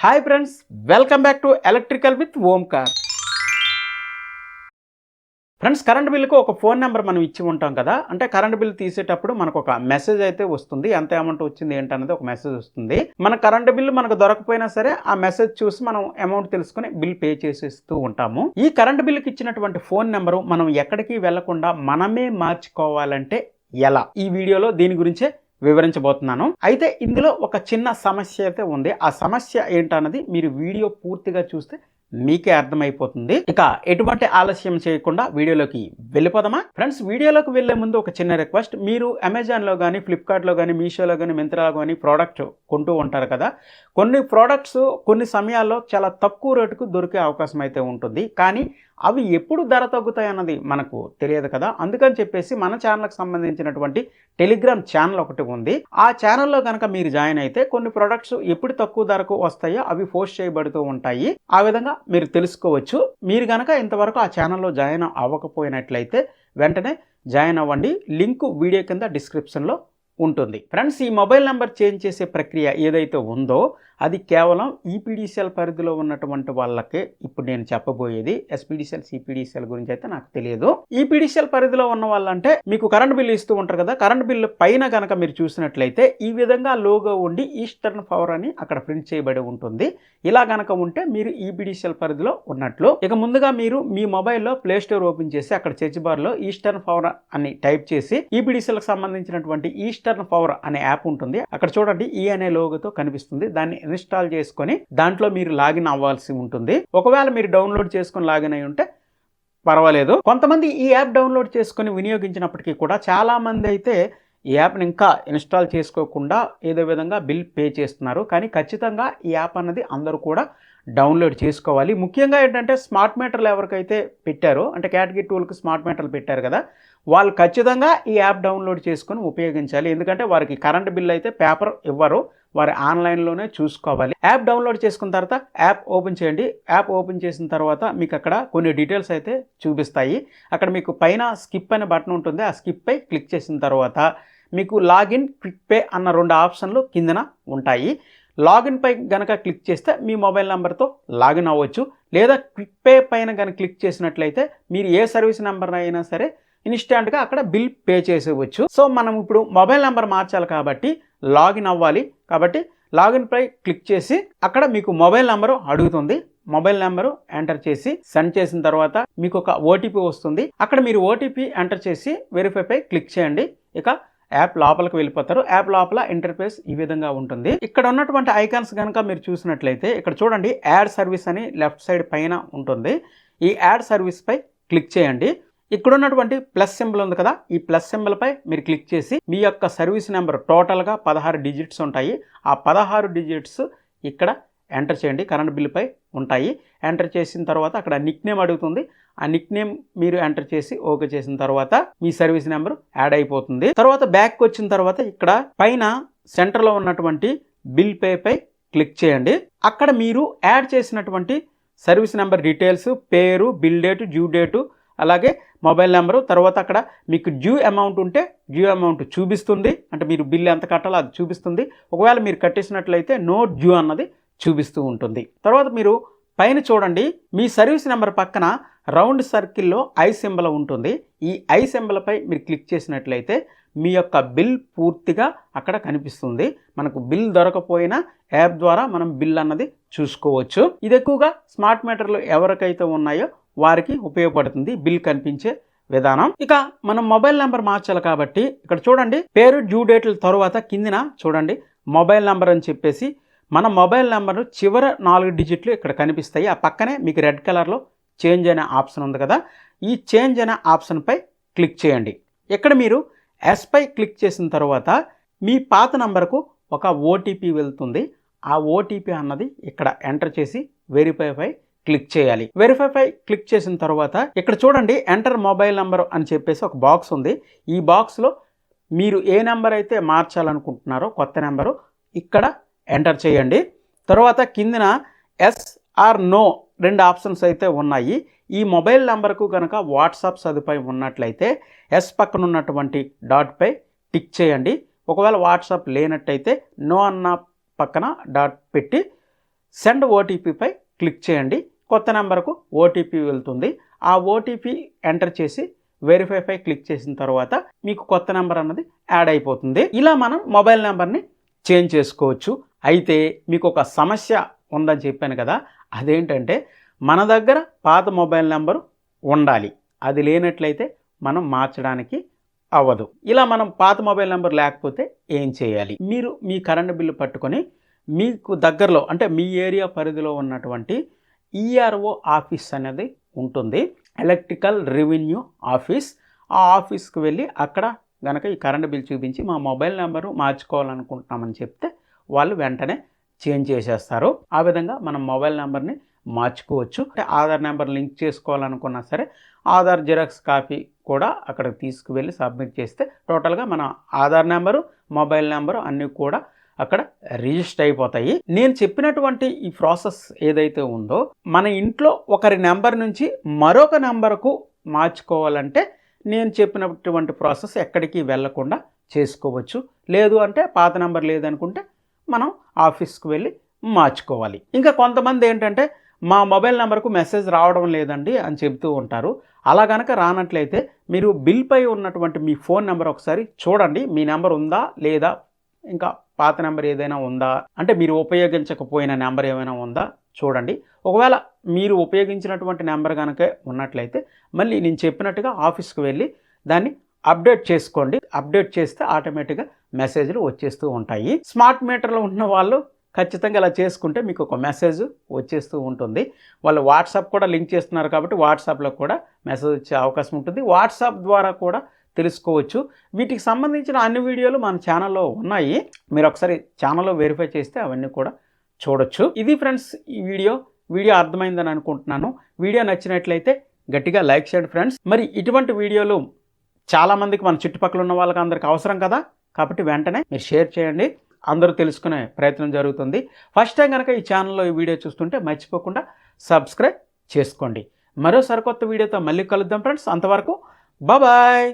Hi friends welcome back to electrical with Omkar friends current బిల్లుకు ఒక phone number మనం ఇచ్చి ఉంటాం కదా అంటే కరెంట్ బిల్ తీసేటప్పుడు మనకు ఒక మెసేజ్ అయితే వస్తుంది ఎంత అమౌంట్ వచ్చింది ఏంటనేది ఒక మెసేజ్ వస్తుంది మన కరెంట్ బిల్లు మనకు దొరకపోయినా సరే ఆ మెసేజ్ చూసి మనం అమౌంట్ తెలుసుకుని బిల్ పే చేసేస్తూ ఉంటాము ఈ కరెంట్ బిల్లుకి ఇచ్చినటువంటి ఫోన్ నెంబరు మనం ఎక్కడికి వెళ్ళకుండా మనమే మార్చుకోవాలంటే ఎలా ఈ వీడియోలో దీని గురించే వివరించబోతున్నాను. అయితే ఇందులో ఒక చిన్న సమస్య అయితే ఉంది. ఆ సమస్య ఏంటన్నది మీరు వీడియో పూర్తిగా చూస్తే మీకే అర్థమైపోతుంది. ఇక ఎటువంటి ఆలస్యం చేయకుండా వీడియోలోకి వెళ్ళిపోదామా? ఫ్రెండ్స్ వీడియోలోకి వెళ్ళే ముందు ఒక చిన్న రిక్వెస్ట్. మీరు అమెజాన్లో కానీ ఫ్లిప్కార్ట్లో కానీ మీషోలో కానీ మింత్రాలో కానీ ప్రోడక్ట్ కొంటూ ఉంటారు కదా? కొన్ని ప్రోడక్ట్స్ కొన్ని సమయాల్లో చాలా తక్కువ రేటుకు దొరికే అవకాశం అయితే ఉంటుంది. కానీ అవి ఎప్పుడు ధర తగ్గుతాయి అన్నది మనకు తెలియదు కదా. అందుకని చెప్పేసి మన ఛానల్కి సంబంధించినటువంటి టెలిగ్రామ్ ఛానల్ ఒకటి ఉంది. ఆ ఛానల్లో కనుక మీరు జాయిన్ అయితే కొన్ని ప్రొడక్ట్స్ ఎప్పుడు తక్కువ ధరకు వస్తాయో అవి పోస్ట్ చేయబడుతూ ఉంటాయి. ఆ విధంగా మీరు తెలుసుకోవచ్చు. మీరు కనుక ఇంతవరకు ఆ ఛానల్లో జాయిన్ అవ్వకపోయినట్లయితే వెంటనే జాయిన్ అవ్వండి. లింక్ వీడియో కింద డిస్క్రిప్షన్లో ఉంటుంది. ఫ్రెండ్స్ ఈ మొబైల్ నెంబర్ చేంజ్ చేసే ప్రక్రియ ఏదైతే ఉందో అది కేవలం ఈపీడీసీఎల్ పరిధిలో ఉన్నటువంటి వాళ్ళకే ఇప్పుడు నేను చెప్పబోయేది. ఎస్పీడీసీఎల్ సిపిడిసిఎల్ గురించి అయితే నాకు తెలియదు. ఈపీడీసీఎల్ పరిధిలో ఉన్న వాళ్ళంటే మీకు కరెంట్ బిల్లు ఇస్తూ ఉంటారు కదా కరెంట్ బిల్లు పైన కనుక మీరు చూసినట్లయితే ఈ విధంగా లోగో ఉండి ఈస్టర్న్ పవర్ అని అక్కడ ప్రింట్ చేయబడి ఉంటుంది. ఇలా కనుక ఉంటే మీరు ఈపీడీసీఎల్ పరిధిలో ఉన్నట్లు. ఇక ముందుగా మీరు మీ మొబైల్లో ప్లే స్టోర్ ఓపెన్ చేసి అక్కడ సెర్చ్ బార్లో ఈస్టర్న్ పవర్ అని టైప్ చేసి ఈపీడీసీఎల్కి సంబంధించినటువంటి ఈస్టర్న్ పవర్ అనే యాప్ ఉంటుంది. అక్కడ చూడండి ఈ అనే లోగోతో కనిపిస్తుంది. దాన్ని ఇన్స్టాల్ చేసుకొని దాంట్లో మీరు లాగిన్ అవ్వాల్సి ఉంటుంది. ఒకవేళ మీరు డౌన్లోడ్ చేసుకొని లాగిన్ అయి ఉంటే పర్వాలేదు. కొంతమంది ఈ యాప్ డౌన్లోడ్ చేసుకొని వినియోగించినప్పటికీ కూడా చాలా మంది అయితే ఈ యాప్ని ఇంకా ఇన్స్టాల్ చేసుకోకుండా ఏదో విధంగా బిల్ పే చేస్తున్నారు. కానీ ఖచ్చితంగా ఈ యాప్ అన్నది అందరూ కూడా డౌన్లోడ్ చేసుకోవాలి. ముఖ్యంగా ఏంటంటే స్మార్ట్ మీటర్లు ఎవరికైతే పెట్టారో అంటే కేటగిరీ టూల్కి స్మార్ట్ మీటర్లు పెట్టారు కదా వాళ్ళు ఖచ్చితంగా ఈ యాప్ డౌన్లోడ్ చేసుకొని ఉపయోగించాలి. ఎందుకంటే వారికి కరెంట్ బిల్ అయితే పేపర్ ఇవ్వరు. వారు ఆన్లైన్లోనే చూసుకోవాలి. యాప్ డౌన్లోడ్ చేసుకున్న తర్వాత యాప్ ఓపెన్ చేయండి. యాప్ ఓపెన్ చేసిన తర్వాత మీకు అక్కడ కొన్ని డీటెయిల్స్ అయితే చూపిస్తాయి. అక్కడ మీకు పైన స్కిప్ అనే బటన్ ఉంటుంది. ఆ స్కిప్ పై క్లిక్ చేసిన తర్వాత మీకు లాగిన్ క్విక్ పే అన్న రెండు ఆప్షన్లు కిందన ఉంటాయి. లాగిన్పై గనక క్లిక్ చేస్తే మీ మొబైల్ నెంబర్తో లాగిన్ అవ్వచ్చు. లేదా క్విక్ పే పైన కనుక క్లిక్ చేసినట్లయితే మీరు ఏ సర్వీస్ నెంబర్ అయినా సరే ఇన్స్టాంట్గా అక్కడ బిల్ పే చేసేవచ్చు. సో మనం ఇప్పుడు మొబైల్ నెంబర్ మార్చాలి కాబట్టి లాగిన్ అవ్వాలి. కాబట్టి లాగిన్పై క్లిక్ చేసి అక్కడ మీకు మొబైల్ నెంబరు అడుగుతుంది. మొబైల్ నెంబరు ఎంటర్ చేసి సెండ్ చేసిన తర్వాత మీకు ఒక ఓటీపీ వస్తుంది. అక్కడ మీరు ఓటీపీ ఎంటర్ చేసి వెరిఫైపై క్లిక్ చేయండి. ఇక యాప్ లోపలికి వెళ్ళిపోతారు. యాప్ లోపల ఇంటర్ఫేస్ ఈ విధంగా ఉంటుంది. ఇక్కడ ఉన్నటువంటి ఐకాన్స్ కనుక మీరు చూసినట్లయితే ఇక్కడ చూడండి యాడ్ సర్వీస్ అని లెఫ్ట్ సైడ్ పైన ఉంటుంది. ఈ యాడ్ సర్వీస్ పై క్లిక్ చేయండి. ఇక్కడ ఉన్నటువంటి ప్లస్ సింబల్ ఉంది కదా ఈ ప్లస్ సింబల్ పై మీరు క్లిక్ చేసి మీ యొక్క సర్వీస్ నెంబర్ టోటల్గా పదహారు డిజిట్స్ ఉంటాయి. ఆ పదహారు డిజిట్స్ ఇక్కడ ఎంటర్ చేయండి. కరెంట్ బిల్లుపై ఉంటాయి. ఎంటర్ చేసిన తర్వాత అక్కడ నిక్ నేమ్ అడుగుతుంది. ఆ నిక్ నేమ్ మీరు ఎంటర్ చేసి ఓకే చేసిన తర్వాత మీ సర్వీస్ నెంబర్ యాడ్ అయిపోతుంది. తర్వాత బ్యాక్ వచ్చిన తర్వాత ఇక్కడ పైన సెంటర్లో ఉన్నటువంటి బిల్ పేపై క్లిక్ చేయండి. అక్కడ మీరు యాడ్ చేసినటువంటి సర్వీస్ నెంబర్ డీటెయిల్స్ పేరు బిల్ డేటు డ్యూ డేటు అలాగే మొబైల్ నెంబరు తర్వాత అక్కడ మీకు డ్యూ అమౌంట్ ఉంటే డ్యూ అమౌంట్ చూపిస్తుంది. అంటే మీరు బిల్ ఎంత కట్టాలో అది చూపిస్తుంది. ఒకవేళ మీరు కట్టేసినట్లయితే నో డ్యూ అన్నది చూపిస్తూ ఉంటుంది. తర్వాత మీరు పైన చూడండి మీ సర్వీస్ నెంబర్ పక్కన రౌండ్ సర్కిల్లో ఐ సింబల్ ఉంటుంది. ఈ ఐ సింబల్పై మీరు క్లిక్ చేసినట్లయితే మీ యొక్క బిల్ పూర్తిగా అక్కడ కనిపిస్తుంది. మనకు బిల్ దొరకపోయినా యాప్ ద్వారా మనం బిల్ అన్నది చూసుకోవచ్చు. ఇది ఎక్కువగా స్మార్ట్ మీటర్లు ఎవరికైతే ఉన్నాయో వారికి ఉపయోగపడుతుంది బిల్ కనిపించే విధానం. ఇక మనం మొబైల్ నెంబర్ మార్చాలి కాబట్టి ఇక్కడ చూడండి పేరు డ్యూ డేట్ల తర్వాత కిందిన చూడండి మొబైల్ నెంబర్ అని చెప్పేసి మన మొబైల్ నెంబర్ చివర నాలుగు డిజిట్లు ఇక్కడ కనిపిస్తాయి. ఆ పక్కనే మీకు రెడ్ కలర్లో చేంజ్ అనే ఆప్షన్ ఉంది కదా. ఈ చేంజ్ అనే ఆప్షన్పై క్లిక్ చేయండి. ఇక్కడ మీరు ఎస్పై క్లిక్ చేసిన తర్వాత మీ పాత నంబర్కు ఒక ఓటీపీ వెళ్తుంది. ఆ ఓటీపీ అన్నది ఇక్కడ ఎంటర్ చేసి వెరిఫైపై క్లిక్ చేయాలి. వెరిఫైపై క్లిక్ చేసిన తర్వాత ఇక్కడ చూడండి ఎంటర్ మొబైల్ నెంబర్ అని చెప్పేసి ఒక బాక్స్ ఉంది. ఈ బాక్స్లో మీరు ఏ నెంబర్ అయితే మార్చాలనుకుంటున్నారో కొత్త నెంబరు ఇక్కడ ఎంటర్ చేయండి. తర్వాత కిందిన ఎస్ ఆర్ నో రెండు ఆప్షన్స్ అయితే ఉన్నాయి. ఈ మొబైల్ నెంబర్కు కనుక వాట్సాప్ సదుపాయం ఉన్నట్లయితే ఎస్ పక్కన ఉన్నటువంటి డాట్పై టిక్ చేయండి. ఒకవేళ వాట్సాప్ లేనట్టయితే నో అన్న పక్కన డాట్ పెట్టి సెండ్ ఓటీపీపై క్లిక్ చేయండి. కొత్త నెంబర్కు ఓటీపీ వెళ్తుంది. ఆ ఓటీపీ ఎంటర్ చేసి వెరిఫైపై క్లిక్ చేసిన తర్వాత మీకు కొత్త నెంబర్ అన్నది యాడ్ అయిపోతుంది. ఇలా మనం మొబైల్ నెంబర్ని చేంజ్ చేసుకోవచ్చు. అయితే మీకు ఒక సమస్య ఉందని చెప్పాను కదా అదేంటంటే మన దగ్గర పాత మొబైల్ నెంబరు ఉండాలి. అది లేనట్లయితే మనం మార్చడానికి అవ్వదు. ఇలా మనం పాత మొబైల్ నెంబర్ లేకపోతే ఏం చేయాలి? మీరు మీ కరెంటు బిల్లు పట్టుకొని మీకు దగ్గరలో అంటే మీ ఏరియా పరిధిలో ఉన్నటువంటి ఈఆర్ఓ ఆఫీస్ అనేది ఉంటుంది. Electrical revenue office. ఆ ఆఫీస్కి వెళ్ళి అక్కడ గనక ఈ కరెంట్ బిల్ చూపించి మా మొబైల్ నెంబరు మార్చుకోవాలనుకుంటున్నామని చెప్తే వాళ్ళు వెంటనే చేంజ్ చేసేస్తారు. ఆ విధంగా మనం మొబైల్ నెంబర్ని మార్చుకోవచ్చు. అంటే ఆధార్ నెంబర్ లింక్ చేసుకోవాలనుకున్నా సరే ఆధార్ జిరాక్స్ కాపీ కూడా అక్కడికి తీసుకువెళ్ళి సబ్మిట్ చేస్తే టోటల్గా మన ఆధార్ నెంబరు మొబైల్ నెంబరు అన్నీ కూడా అక్కడ రిజిస్టర్ అయిపోతాయి. నేను చెప్పినటువంటి ఈ ప్రాసెస్ ఏదైతే ఉందో మన ఇంట్లో ఒకరి నెంబర్ నుంచి మరొక నెంబర్కు మార్చుకోవాలంటే నేను చెప్పినటువంటి ప్రాసెస్ ఎక్కడికి వెళ్ళకుండా చేసుకోవచ్చు. లేదు అంటే పాత నెంబర్ లేదనుకుంటే మనం ఆఫీస్కి వెళ్ళి మార్చుకోవాలి. ఇంకా కొంతమంది ఏంటంటే మా మొబైల్ నెంబర్కు మెసేజ్ రావడం లేదండి అని చెబుతూ ఉంటారు. అలా కనుక రానట్లయితే మీరు బిల్పై ఉన్నటువంటి మీ ఫోన్ నెంబర్ ఒకసారి చూడండి. మీ నెంబర్ ఉందా లేదా? ఇంకా పాత నెంబర్ ఏదైనా ఉందా? అంటే మీరు ఉపయోగించకపోయిన నెంబర్ ఏమైనా ఉందా? చూడండి. ఒకవేళ మీరు ఉపయోగించినటువంటి నెంబర్ కనుక ఉన్నట్లయితే మళ్ళీ నేను చెప్పినట్టుగా ఆఫీస్కి వెళ్ళి దాన్ని అప్డేట్ చేసుకోండి. అప్డేట్ చేస్తే ఆటోమేటిక్గా మెసేజ్లు వచ్చేస్తూ ఉంటాయి. స్మార్ట్ మీటర్లో ఉన్న వాళ్ళు ఖచ్చితంగా ఇలా చేసుకుంటే మీకు ఒక మెసేజ్ వచ్చేస్తూ ఉంటుంది. వాళ్ళు వాట్సాప్ కూడా లింక్ చేస్తున్నారు కాబట్టి వాట్సాప్లో కూడా మెసేజ్ వచ్చే అవకాశం ఉంటుంది. వాట్సాప్ ద్వారా కూడా తెలుసుకోవచ్చు. వీటికి సంబంధించిన అన్ని వీడియోలు మన ఛానల్లో ఉన్నాయి. మీరు ఒకసారి ఛానల్లో వెరిఫై చేస్తే అవన్నీ కూడా చూడొచ్చు. ఇది ఫ్రెండ్స్ ఈ వీడియో. వీడియో అర్థమైందని అనుకుంటున్నాను. వీడియో నచ్చినట్లయితే గట్టిగా లైక్ చేయండి ఫ్రెండ్స్. మరి ఇటువంటి వీడియోలు చాలామందికి మన చుట్టుపక్కల ఉన్న వాళ్ళకి అందరికి అవసరం కదా? కాబట్టి వెంటనే మీరు షేర్ చేయండి. అందరూ తెలుసుకునే ప్రయత్నం జరుగుతుంది. ఫస్ట్ టైం కనుక ఈ ఛానల్లో ఈ వీడియో చూస్తుంటే మర్చిపోకుండా సబ్స్క్రైబ్ చేసుకోండి. మరో సరికొత్త వీడియోతో మళ్ళీ కలుద్దాం ఫ్రెండ్స్. అంతవరకు బాయ్